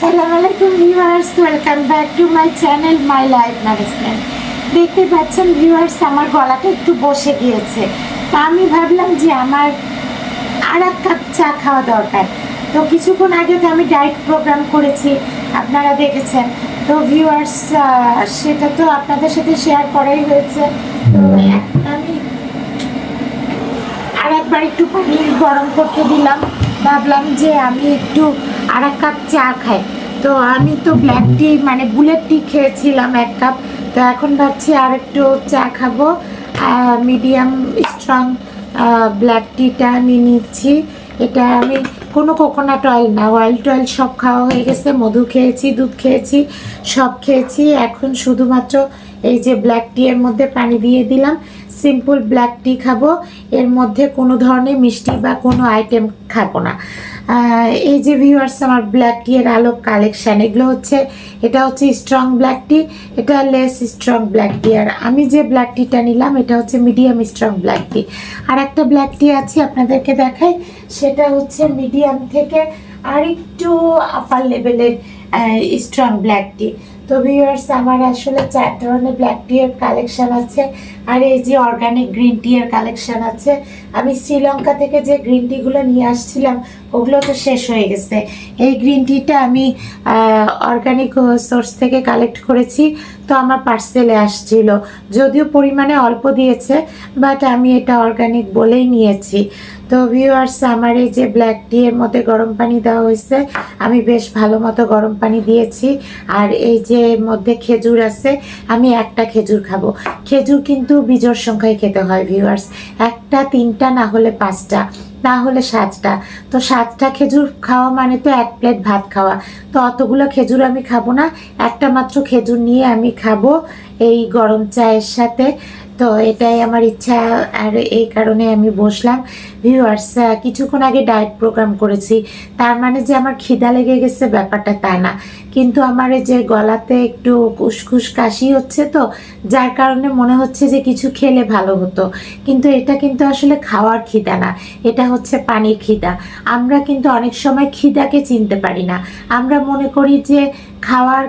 সালাম আলাইকুম viewers welcome back to my channel my life management দেখতে পাচ্ছেন ভিউয়ার্স আমার গলাটা একটু বসে গিয়েছে। তা আমি ভাবলাম যে আমার আর এক কাপ চা খাওয়া দরকার। তো কিছুক্ষণ আগে তো আমি ডায়েট প্রোগ্রাম করেছি, আপনারা দেখেছেন। তো ভিউয়ার্স সেটা তো আপনাদের সাথে শেয়ার করাই হয়েছে। তো এখন আমি আর একবার একটু পানি গরম করতে দিলাম। ভাবলাম যে আমি একটু আর এক কাপ চা খাই। তো আমি তো ব্ল্যাক টি মানে বুলেট টি খেয়েছিলাম এক কাপ। তো এখন ভাবছি আর একটু চা খাব। মিডিয়াম স্ট্রং ব্ল্যাক টিটা আমি নিচ্ছি। এটা আমি কোনো কোকোনাট অয়েল না অয়েল টয়েল সব খাওয়া হয়ে গেছে। মধু খেয়েছি, দুধ খেয়েছি, সব খেয়েছি। এখন শুধুমাত্র এই যে ব্ল্যাক টি এর মধ্যে পানি দিয়ে দিলাম। সিম্পল ব্ল্যাক টি খাব। এর মধ্যে কোনো ধরনের মিষ্টি বা কোনো আইটেম খাব না। এই যে ভিউয়ার্স আমার ব্ল্যাক টি এর আলো কালেকশান এগুলো হচ্ছে, এটা হচ্ছে স্ট্রং ব্ল্যাক টি এটা লেস স্ট্রং ব্ল্যাক টি আর আমি যে ব্ল্যাক টিটা নিলাম, এটা হচ্ছে মিডিয়াম স্ট্রং ব্ল্যাক টি আর একটা ব্ল্যাক টি আছে আপনাদেরকে দেখাই, সেটা হচ্ছে মিডিয়াম থেকে আরেকটু আপার লেভেলের স্ট্রং ব্ল্যাক টি তো ভিউয়ার্স আমার আসলে চার ধরনের ব্ল্যাক টি এর কালেকশন আছে, আর এই যে অর্গানিক গ্রিন টি এর কালেকশন আছে। আমি শ্রীলঙ্কা থেকে যে গ্রিন টিগুলো নিয়ে আসছিলাম ওগুলো তো শেষ হয়ে গেছে। এই গ্রিন টিটা আমি অর্গানিক সোর্স থেকে কালেক্ট করেছি, তো আমার পার্সেলে আসছিল। যদিও পরিমাণে অল্প দিয়েছে বাট আমি এটা অর্গানিক বলেই নিয়েছি। তো ভিউয়ার্স আমার এই যে ব্ল্যাক টি এর মধ্যে গরম পানি দেওয়া হয়েছে, আমি বেশ ভালো মতো গরম পানি দিয়েছি। আর এই যে মধ্যে খেজুর আছে, আমি একটা খেজুর খাব। খেজুর কিন্তু বিজোর সংখ্যায় খেতে হয় ভিউয়ার্স একটা, তিনটা, না হলে পাঁচটা। না হলে সাতটা তো সাতটা খেজুর খাওয়া মানে তো এক প্লেট ভাত খাওয়া। তো অতগুলো খেজুর আমি খাব না, একটা মাত্র খেজুর নিয়ে আমি খাব এই গরম চায়ের সাথে। তো এটাই আমার ইচ্ছা, আর এই কারণে আমি বসলাম। ভিউয়ার্স কিছুক্ষণ আগে ডায়েট প্রোগ্রাম করেছি। তার মানে যে আমার খিদা লেগে গেছে ব্যাপারটা তা না। কিন্তু আমার যে গলাতে একটু কুসকুস কাশি হচ্ছে তো, যার কারণে মনে হচ্ছে যে কিছু খেলে ভালো হতো। কিন্তু এটা কিন্তু আসলে খাওয়ার খিদা না। এটা হচ্ছে পানির খিদা। আমরা কিন্তু অনেক সময় খিদাকে চিনতে পারি না। আমরা মনে করি যে খাওয়ার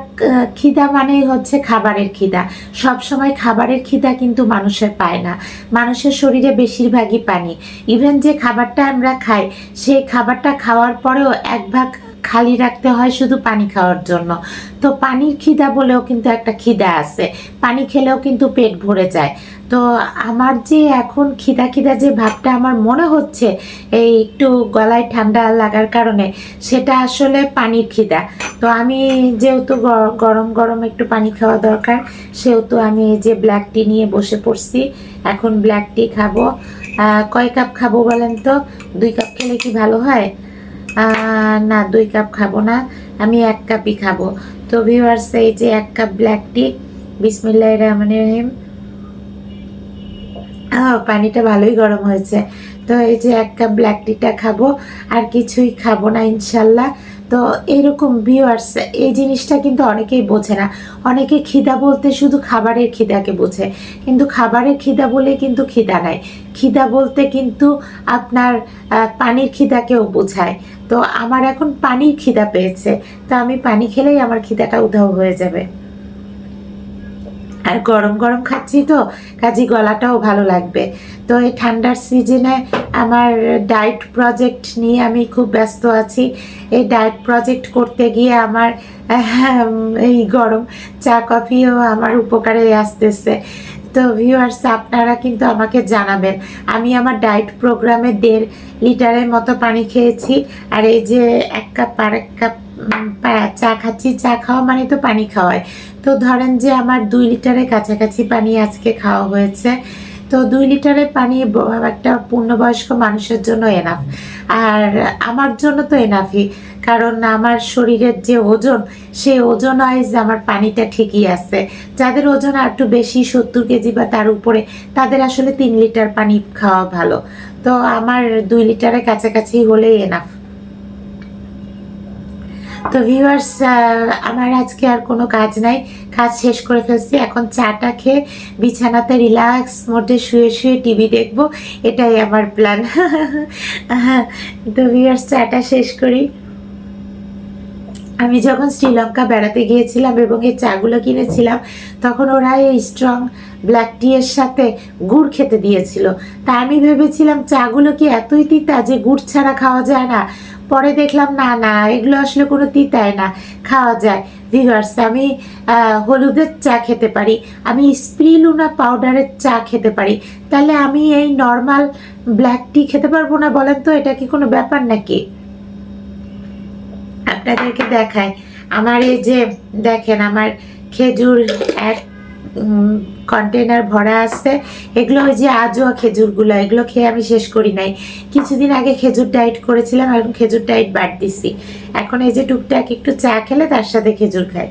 খিদা মানেই হচ্ছে খাবারের খিদা। সব সময় খাবারের খিদা কিন্তু মানুষের পায় না। মানুষের শরীরে বেশিরভাগই পানি। ইভেন যে খাবারটা আমরা খাই, সেই খাবারটা খাওয়ার পরেও এক ভাগ খালি রাখতে হয় শুধু পানি খাওয়ার জন্য। তো পানির খিদা বলেও কিন্তু একটা খিদা আছে। পানি খেলেও কিন্তু পেট ভরে যায়। তো আমার যে এখন খিদা খিদা যে ভাবটা আমার মনে হচ্ছে এই একটু গলায় ঠান্ডা লাগার কারণে, সেটা আসলে পানির খিদা। তো আমি যেহেতু গরম গরম একটু পানি খাওয়া দরকার, সেহেতু আমি এই যে ব্ল্যাক টি নিয়ে বসে পড়ছি, এখন ব্ল্যাক টি খাব। কয় কাপ খাব বলেন তো? দুই কাপ খেলে কি ভালো হয়? না, দুই কাপ খাব না, আমি এক কাপই খাব। তো ভিউয়ার্স এই যে এক কাপ ব্ল্যাক টি বিসমিল্লাহ রহমান রহিম। পানিটা ভালোই গরম হয়েছে। তো এই যে এক কাপ ব্ল্যাক টিটা খাব, আর কিছুই খাব না ইনশাল্লাহ। তো এরকম ভিউয়ার্স এই জিনিসটা কিন্তু অনেকেই বোঝে না। অনেকে খিদা বলতে শুধু খাবারের খিদাকে বোঝে। কিন্তু খাবারের খিদা বলে কিন্তু খিদা নাই। খিদা বলতে কিন্তু আপনার পানির খিদাকেও বোঝায়। তো আমার এখন পানির খিদা পেয়েছে। তো আমি পানি খেলেই আমার খিদাটা উধাও হয়ে যাবে। আর গরম গরম খাচ্ছি তো, কাজে গলাটাও ভালো লাগবে। তো এই ঠান্ডার সিজনে আমার ডায়েট প্রজেক্ট নিয়ে আমি খুব ব্যস্ত আছি। এই ডায়েট প্রজেক্ট করতে গিয়ে আমার এই গরম চা, কফিও আমার উপকারে আসতেছে। তো ভিউয়ার্স আপনারা কিন্তু আমাকে জানাবেন। আমি আমার ডায়েট প্রোগ্রামে দেড় লিটারের মতো পানি খেয়েছি। আর এই যে এক কাপ আর এক কাপ চা খাচ্ছি, চা খাওয়া মানে তো পানি খাওয়ায় তো ধরেন যে আমার দুই লিটারের কাছাকাছি পানি আজকে খাওয়া হয়েছে, তো দুই লিটারের পানি একটা পূর্ণবয়স্ক মানুষের জন্য এনাফ আর আমার জন্য তো এনাফই কারণ আমার শরীরের যে ওজন, সেই ওজন ওয়াইজ আমার পানিটা ঠিকই আছে। যাদের ওজন আর একটু বেশি, সত্তর কেজি বা তার উপরে, তাদের আসলে তিন লিটার পানি খাওয়া ভালো। তো আমার দুই লিটারের কাছাকাছি হলেই এনাফ তো ভিউয়ার্স আমার আজকে আর কোনো কাজ নাই। কাজ শেষ করে ফেলছি। এখন চাটা খেয়ে বিছানাতে রিল্যাক্স মোডে শুয়ে শুয়ে টিভি দেখব। এটাই আমার প্ল্যান তো ভিউয়ার্স চাটা শেষ করি। আমি যখন শ্রীলঙ্কা বেড়াতে গিয়েছিলাম এবং এই চাগুলো কিনেছিলাম, তখন ওরা এই স্ট্রং ব্ল্যাক টি এর সাথে গুড় খেতে দিয়েছিল। তা আমি ভেবেছিলাম, চাগুলো কি এতই তিতা যে গুড় ছাড়া খাওয়া যায় না? পরে দেখলাম, না না, এগুলো আসলে কোনো তিতায় না, খাওয়া যায়। ভিভার্স আমি হলুদের চা খেতে পারি, আমি স্প্রিলুনা পাউডারের চা খেতে পারি। তাহলে আমি এই নর্মাল ব্ল্যাক টি খেতে পারব না বলেন তো, এটা কি কোনো ব্যাপার নাকি? আপনাদেরকে দেখায় আমার এই যে দেখেন, আমার খেজুর এক কন্টেনার ভরা আছে। এগুলো ওই যে আজোয়া খেজুরগুলো, এগুলো খেয়ে আমি শেষ করি নাই। কিছুদিন আগে খেজুর ডায়েট করেছিলাম, এখন খেজুর ডায়েট বাদ দিছি। এখন এই যে টুকটাক একটু চা খেলে তার সাথে খেজুর খাই।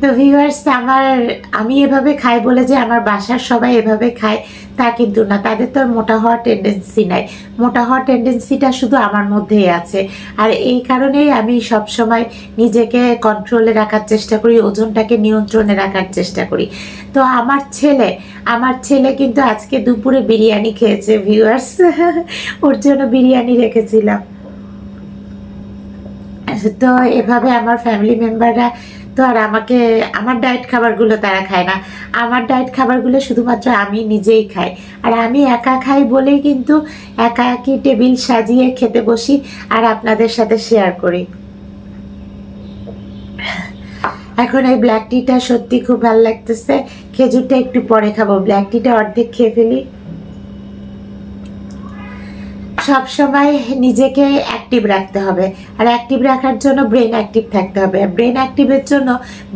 তো ভিউয়ার্স আমার, আমি এভাবে খাই বলে যে আমার বাসার সবাই এভাবে খায়, তা কিন্তু না। তাদের তো মোটা হওয়ার টেন্ডেন্সি নাই। মোটা হওয়ার টেন্ডেন্সিটা শুধু আমার মধ্যেই আছে। আর এই কারণেই আমি সব সময় নিজেকে কন্ট্রোলে রাখার চেষ্টা করি, ওজনটাকে নিয়ন্ত্রণে রাখার চেষ্টা করি। তো আমার ছেলে আমার ছেলে কিন্তু আজকে দুপুরে বিরিয়ানি খেয়েছে ভিউয়ার্স ওর জন্য বিরিয়ানি রেখেছিলাম। তো এভাবে আমার ফ্যামিলি মেম্বাররা তো আর আমাকে, আমার ডায়েট খাবারগুলো তারা খায় না। আমার ডায়েট খাবারগুলো শুধুমাত্র আমি নিজেই খাই। আর আমি একা খাই বলেই কিন্তু একা একই টেবিল সাজিয়ে খেতে বসি আর আপনাদের সাথে শেয়ার করি। এখন এই ব্ল্যাক টিটা সত্যি খুব ভালো লাগতেছে। খেজুরটা একটু পরে খাব। ব্ল্যাক টিটা অর্ধেক খেয়ে ফেলি। সব সময় নিজেকে অ্যাক্টিভ রাখতে হবে। আর অ্যাক্টিভ রাখার জন্য ব্রেন অ্যাক্টিভ থাকতে হবে। ব্রেন অ্যাক্টিভের জন্য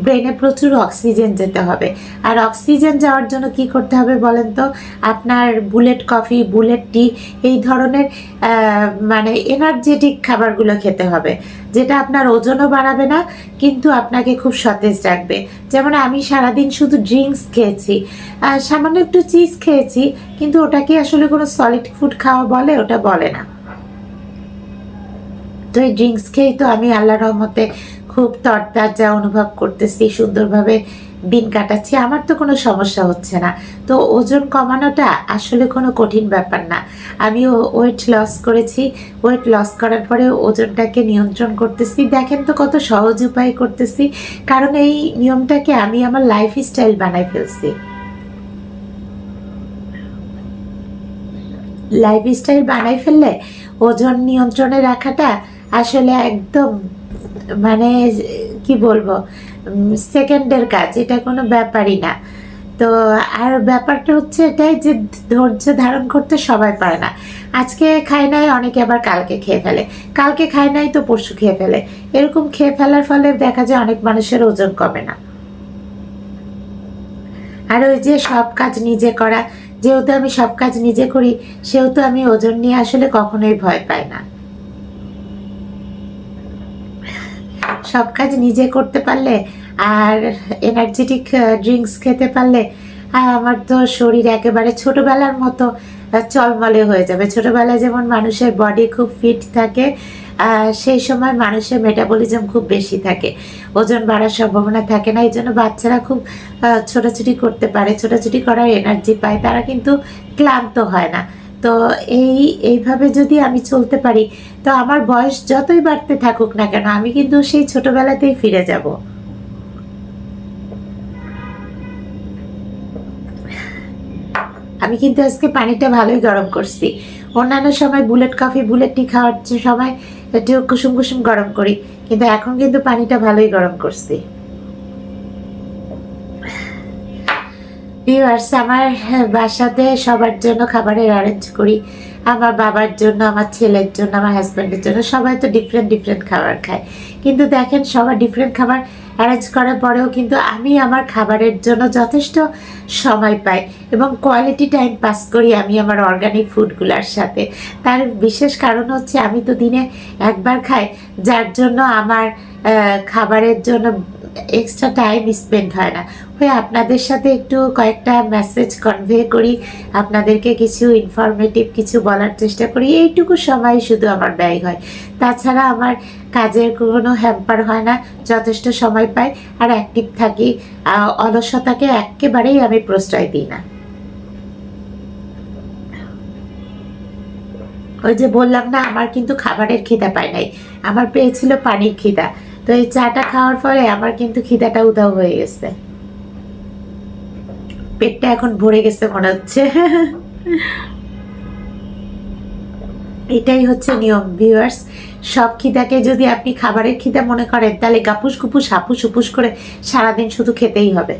ব্রেনে প্রচুর অক্সিজেন যেতে হবে। আর অক্সিজেন যাওয়ার জন্য কি করতে হবে বলেন তো? আপনার বুলেট কফি বুলেট টি এই ধরনের মানে এনার্জেটিক খাবারগুলো খেতে হবে। যেটা আপনার ওজনও বাড়াবে না, কিন্তু আপনাকে খুব সতেজ রাখবে। যেমন আমি সারাদিন শুধু ড্রিঙ্কস খেয়েছি। সামান্য একটু চিজ খেয়েছি, কিন্তু ওটা কি আসলে কোনো সলিড ফুড খাওয়া বলে, ওটা বলে না। তো এই ড্রিঙ্কস খেয়েই তো আমি আল্লাহ রহমতে খুব তরতাজা অনুভব করতেছি, সুন্দরভাবে দিন কাটাচ্ছি, আমার তো কোনো সমস্যা হচ্ছে না। তো ওজন কমানোটা আসলে কোনো কঠিন ব্যাপার না। আমি ওয়েট লস করেছি ওয়েট লস করার পরে ওজনটাকে নিয়ন্ত্রণ করতেছি। দেখেন তো কত সহজ উপায় করতেছি। কারণ এই নিয়মটাকে আমি আমার লাইফ স্টাইল বানাই ফেলছি। লাইফ স্টাইল বানাই ফেললে ওজন নিয়ন্ত্রণে রাখাটা আসলে একদম মানে কি বলব? সেকেন্ডের কাজ, এটা কোনো ব্যাপারই না। তো আর ব্যাপারটা হচ্ছে এটাই যে ধৈর্য ধারণ করতে সবাই পারে না। আজকে খায় নাই, অনেকে আবার কালকে খেয়ে ফেলে। কালকে খায় নাই তো পরশু খেয়ে ফেলে। এরকম খেয়ে ফেলার ফলে দেখা যায় অনেক মানুষের ওজন কমে না। আর ওই যে সব কাজ নিজে করা, যেহেতু আমি সব কাজ নিজে করি, সেহেতু আমি ওজন নিয়ে আসলে কখনোই ভয় পাই না। সব কাজ নিজে করতে পারলে আর এনার্জেটিক ড্রিঙ্কস খেতে পারলে আমার তো শরীর একেবারে ছোটবেলার মতো চলমলে হয়ে যাবে। ছোটবেলায় যেমন মানুষের বডি খুব ফিট থাকে সেই সময় মানুষের মেটাবলিজম খুব বেশি থাকে। ওজন বাড়ার সম্ভাবনা থাকে না এই জন্য বাচ্চারা খুব ছোটাছুটি করতে পারে। ছোটাছুটি করার এনার্জি পায়, তারা কিন্তু ক্লান্ত হয় না। তো এই, এইভাবে যদি আমি চলতে পারি, তো আমার বয়স যতই বাড়তে থাকুক না কেন, আমি কিন্তু সেই ছোটবেলাতেই ফিরে যাব। আমি কিন্তু আজকে পানিটা ভালোই গরম করছি। অন্যান্য সময় বুলেট কফি, বুলেট টি খাওয়ার সময় একটু কুসুম কুসুম গরম করি, কিন্তু এখন কিন্তু পানিটা ভালোই গরম করছি। ভিউয়ার্স আমার বাসাতে সবার জন্য খাবারের অ্যারেঞ্জ করি। আমার বাবার জন্য, আমার ছেলের জন্য, আমার হাজব্যান্ডের জন্য সবাই তো ডিফারেন্ট ডিফারেন্ট খাবার খায়। কিন্তু দেখেন, সবার ডিফারেন্ট খাবার অ্যারেঞ্জ করার পরেও কিন্তু আমি আমার খাবারের জন্য যথেষ্ট সময় পাই এবং কোয়ালিটি টাইম পাস করি আমি আমার অর্গানিক ফুডগুলোর সাথে। তার বিশেষ কারণ হচ্ছে আমি তো দিনে একবার খাই যার জন্য আমার খাবারের জন্য এক্সট্রা টাইম স্পেন্ড হয় না। ওই আপনাদের সাথে একটু কয়েকটা মেসেজ কনভে করি, আপনাদেরকে কিছু ইনফরমেটিভ কিছু বলার চেষ্টা করি, এইটুকু সময় শুধু আমার ব্যয় হয়। তাছাড়া আমার কাজের কোনো হ্যাম্পার হয় না, যথেষ্ট সময় পাই, আর অ্যাক্টিভ থাকি অলসতাকে একেবারেই আমি প্রশ্রয় দিই না। ওই যে বললাম না, আমার কিন্তু খাবারের খিদা পায় নাই। আমার পেয়েছিল পানির খিদা। তো এই চাটা খাওয়ার ফলে আমার কিন্তু খিদাটা উধাও হয়ে গেছে। পেটটা এখন ভরে গেছে মনে হচ্ছে। এটাই হচ্ছে নিয়ম ভিউয়ার্স সব খিদাকে যদি আপনি খাবারের খিদা মনে করেন, তাহলে গাপুস গুপুস, হাপুস উপুস করে সারাদিন শুধু খেতেই হবে।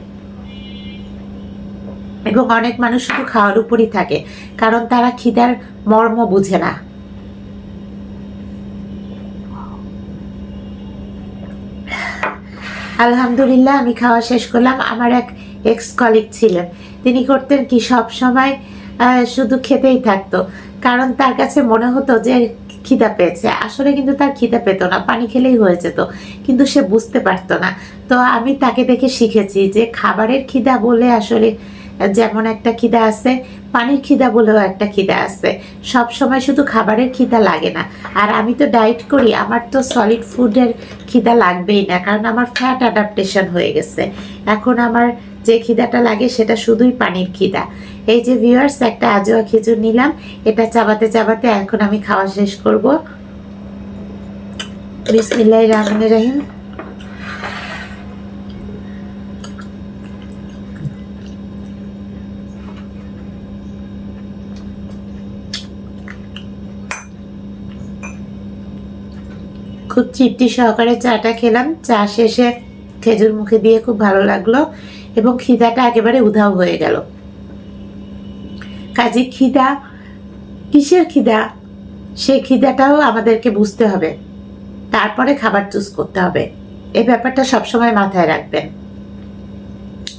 এবং অনেক মানুষ শুধু খাওয়ার উপরই থাকে, কারণ তারা খিদার মর্ম বুঝে না। আলহামদুলিল্লাহ, আমি খাওয়া শেষ করলাম। আমার এক এক্স কলিগ ছিলেন। তিনি করতেন কি সব সময় শুধু খেতেই থাকতো, কারণ তার কাছে মনে হতো যে খিদা পেয়েছে। আসলে কিন্তু তার খিদা পেতো না, পানি খেলেই হয়ে যেত, কিন্তু সে বুঝতে পারতো না। তো আমি তাকে দেখে শিখেছি যে খাবারের খিদা বলে আসলে যেমন একটা খিদা আছে, পানির খিদা বলেও একটা খিদা আছে। সব সময় শুধু খাবারের খিদা লাগে না। আর আমি তো ডায়েট করি, আমার তো সলিড ফুডের খিদা লাগবেই না, কারণ আমার ফ্যাট অ্যাডাপ্টেশন হয়ে গেছে। এখন আমার যে খিদাটা লাগে, সেটা শুধুই পানির খিদা। এই যে ভিউয়ার্স একটা আজোয়া খেজুর নিলাম। এটা চাবাতে চাবাতে এখন আমি খাওয়া শেষ করব। বিসমিল্লাহ রহমান রহিম। খুব তৃপ্তি সহকারে চাটা খেলাম। চা শেষে খেজুর মুখে দিয়ে খুব ভালো লাগল এবং খিদাটা একেবারে উধাও হয়ে গেল। কাজে খিদা, কিসের খিদা? সেই খিদাটাও আমাদেরকে বুঝতে হবে। তারপরে খাবার চুজ করতে হবে। এই ব্যাপারটা সবসময় মাথায় রাখবেন।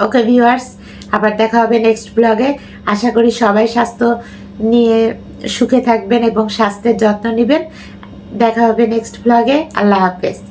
ওকে ভিউয়ার্স, আবার দেখা হবে নেক্সট ব্লগে আশা করি সবাই স্বাস্থ্য নিয়ে সুখে থাকবেন এবং স্বাস্থ্যের যত্ন নেবেন। দেখা হবে নেক্সট ব্লগে আল্লাহ হাফেজ।